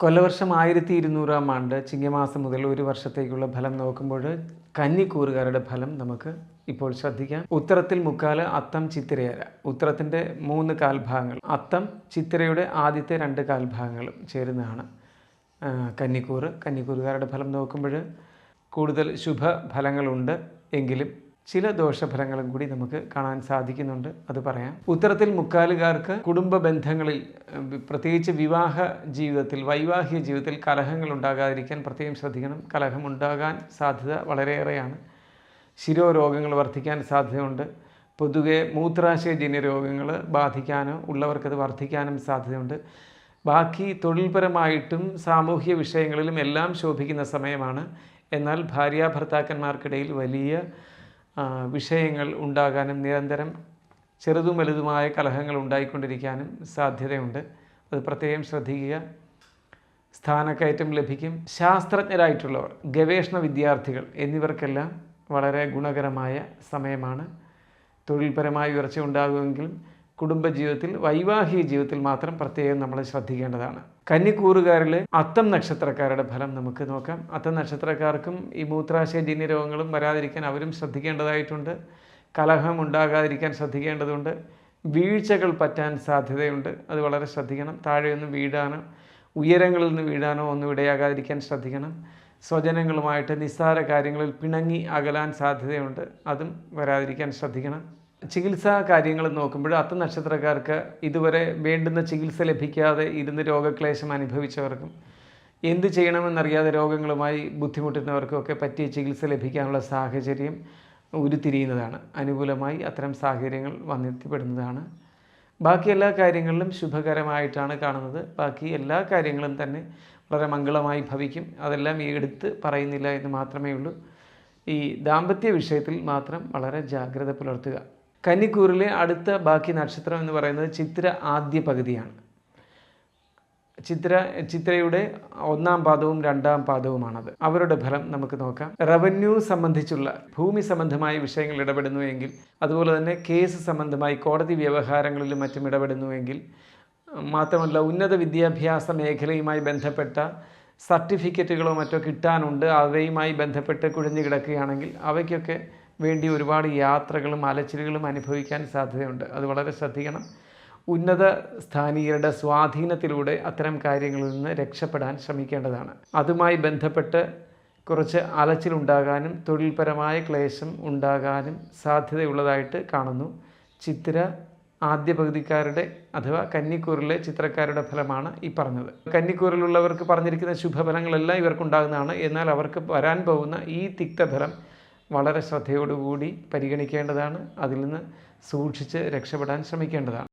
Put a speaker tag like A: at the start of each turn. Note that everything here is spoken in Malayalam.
A: കൊല്ലവർഷം ആയിരത്തി ഇരുന്നൂറാം ആണ്ട് ചിങ്ങമാസം മുതൽ ഒരു വർഷത്തേക്കുള്ള ഫലം നോക്കുമ്പോൾ കന്നിക്കൂറുകാരുടെ ഫലം നമുക്ക് ഇപ്പോൾ ശ്രദ്ധിക്കാം. ഉത്തരത്തിൽ മുക്കാൽ അത്തം ചിത്തിരയര. ഉത്തരത്തിന്റെ മൂന്ന് കാൽഭാഗങ്ങൾ. അത്തം ചിത്തിരയുടെ ആദ്യത്തെ രണ്ട് കാൽഭാഗങ്ങളും ചേരുന്നതാണ് കന്നിക്കൂറ്. കന്നിക്കൂറുകാരുടെ ഫലം നോക്കുമ്പോൾ കൂടുതൽ ശുഭഫലങ്ങളുണ്ട്. എങ്കിലും ചില ദോഷഫലങ്ങളും കൂടി നമുക്ക് കാണാൻ സാധിക്കുന്നുണ്ട് അത് പറയാം. ഉത്തരത്തിൽ മുക്കാലുകാർക്ക് കുടുംബ ബന്ധങ്ങളിൽ പ്രത്യേകിച്ച് വിവാഹ ജീവിതത്തിൽ വൈവാഹിക ജീവിതത്തിൽ കലഹങ്ങൾ ഉണ്ടാകാതിരിക്കാൻ പ്രത്യേകം ശ്രദ്ധിക്കണം. കലഹം ഉണ്ടാകാൻ സാധ്യത വളരെയേറെയാണ്. ശിരോരോഗങ്ങൾ വർദ്ധിക്കാൻ സാധ്യതയുണ്ട്. പൊതുവെ മൂത്രാശയജന്യ രോഗങ്ങൾ ബാധിക്കാനോ ഉള്ളവർക്കത് വർദ്ധിക്കാനും സാധ്യതയുണ്ട്. ബാക്കി തൊഴിൽപരമായിട്ടും സാമൂഹ്യ വിഷയങ്ങളിലും എല്ലാം ശോഭിക്കുന്ന സമയമാണ്. എന്നാൽ ഭാര്യാഭർത്താക്കന്മാർക്കിടയിൽ വലിയ വിഷയങ്ങൾ ഉണ്ടാകാനും നിരന്തരം ചെറുതും വലുതുമായ കലഹങ്ങൾ ഉണ്ടായിക്കൊണ്ടിരിക്കാനും സാധ്യതയുണ്ട്. അത് പ്രത്യേകം ശ്രദ്ധിക്കുക. സ്ഥാനക്കയറ്റം ലഭിക്കും. ശാസ്ത്രജ്ഞരായിട്ടുള്ളവർ ഗവേഷണ വിദ്യാർത്ഥികൾ എന്നിവർക്കെല്ലാം വളരെ ഗുണകരമായ സമയമാണ്. തൊഴിൽപരമായ ഉയർച്ച ഉണ്ടാകുമെങ്കിലും കുടുംബജീവിതത്തിൽ വൈവാഹിക ജീവിതത്തിൽ മാത്രം പ്രത്യേകം നമ്മൾ ശ്രദ്ധിക്കേണ്ടതാണ്. കന്നിക്കൂറുകാരിൽ അത്തം നക്ഷത്രക്കാരുടെ ഫലം നമുക്ക് നോക്കാം. അത്തം നക്ഷത്രക്കാർക്കും ഈ മൂത്രാശയജന്യ രോഗങ്ങളും വരാതിരിക്കാൻ അവരും ശ്രദ്ധിക്കേണ്ടതായിട്ടുണ്ട്. കലഹം ഉണ്ടാകാതിരിക്കാൻ ശ്രദ്ധിക്കേണ്ടതുണ്ട്. വീഴ്ചകൾ പറ്റാൻ സാധ്യതയുണ്ട്. അത് വളരെ ശ്രദ്ധിക്കണം. താഴെയൊന്ന് വീഴാനോ ഉയരങ്ങളിൽ നിന്ന് വീഴാനോ ഒന്നും ഇടയാകാതിരിക്കാൻ ശ്രദ്ധിക്കണം. സ്വജനങ്ങളുമായിട്ട് നിസ്സാര കാര്യങ്ങളിൽ പിണങ്ങി അകലാൻ സാധ്യതയുണ്ട്. അതും വരാതിരിക്കാൻ ശ്രദ്ധിക്കണം. ചികിത്സാ കാര്യങ്ങൾ നോക്കുമ്പോൾ അത്ത നക്ഷത്രക്കാർക്ക് ഇതുവരെ വേണ്ടുന്ന ചികിത്സ ലഭിക്കാതെ ഇരുന്ന് രോഗക്ലേശം അനുഭവിച്ചവർക്കും എന്ത് ചെയ്യണമെന്നറിയാതെ രോഗങ്ങളുമായി ബുദ്ധിമുട്ടുന്നവർക്കൊക്കെ പറ്റിയ ചികിത്സ ലഭിക്കാനുള്ള സാഹചര്യം ഉരുത്തിരിയുന്നതാണ്. അനുകൂലമായി അത്തരം സാഹചര്യങ്ങൾ വന്നെത്തിപ്പെടുന്നതാണ്. ബാക്കി എല്ലാ കാര്യങ്ങളിലും ശുഭകരമായിട്ടാണ് കാണുന്നത്. ബാക്കി എല്ലാ കാര്യങ്ങളും തന്നെ വളരെ മംഗളമായി ഭവിക്കും. അതെല്ലാം ഈ എടുത്ത് പറയുന്നില്ല എന്ന് മാത്രമേ ഉള്ളൂ. ഈ ദാമ്പത്യ വിഷയത്തിൽ മാത്രം വളരെ ജാഗ്രത പുലർത്തുക. കന്നിക്കൂറിലെ അടുത്ത ബാക്കി നക്ഷത്രം എന്ന് പറയുന്നത് ചിത്ര ആദ്യ പകുതിയാണ്. ചിത്ര ചിത്രയുടെ ഒന്നാം പാദവും രണ്ടാം പാദവുമാണത്. അവരുടെ ഫലം നമുക്ക് നോക്കാം. റവന്യൂ സംബന്ധിച്ചുള്ള ഭൂമി സംബന്ധമായ വിഷയങ്ങൾ ഇടപെടുന്നുവെങ്കിൽ അതുപോലെ തന്നെ കേസ് സംബന്ധമായി കോടതി വ്യവഹാരങ്ങളിലും മറ്റും ഇടപെടുന്നുവെങ്കിൽ മാത്രമല്ല ഉന്നത വിദ്യാഭ്യാസ മേഖലയുമായി ബന്ധപ്പെട്ട സർട്ടിഫിക്കറ്റുകളോ മറ്റോ കിട്ടാനുണ്ട് അവയുമായി ബന്ധപ്പെട്ട് കുഴഞ്ഞു കിടക്കുകയാണെങ്കിൽ അവയ്ക്കൊക്കെ വേണ്ടി ഒരുപാട് യാത്രകളും അലച്ചിലുകളും അനുഭവിക്കാൻ സാധ്യതയുണ്ട്. അത് വളരെ ശ്രദ്ധിക്കണം. ഉന്നത സ്ഥാനീയരുടെ സ്വാധീനത്തിലൂടെ അത്തരം കാര്യങ്ങളിൽ നിന്ന് രക്ഷപ്പെടാൻ ശ്രമിക്കേണ്ടതാണ്. അതുമായി ബന്ധപ്പെട്ട് കുറച്ച് അലച്ചിലുണ്ടാകാനും തൊഴിൽപരമായ ക്ലേശം ഉണ്ടാകാനും സാധ്യതയുള്ളതായിട്ട് കാണുന്നു. ചിത്ര ആദ്യ പകുതിക്കാരുടെ അഥവാ കന്നിക്കൂറിലെ ചിത്രക്കാരുടെ ഫലമാണ് ഈ പറഞ്ഞത്. കന്നിക്കൂറിലുള്ളവർക്ക് പറഞ്ഞിരിക്കുന്ന ശുഭഫലങ്ങളെല്ലാം ഇവർക്കുണ്ടാകുന്നതാണ്. എന്നാൽ അവർക്ക് വരാൻ പോകുന്ന ഈ തിക്തഫലം വളരെ ശ്രദ്ധയോടുകൂടി പരിഗണിക്കേണ്ടതാണ്. അതിൽ നിന്ന് സൂക്ഷിച്ച് രക്ഷപ്പെടാൻ ശ്രമിക്കേണ്ടതാണ്.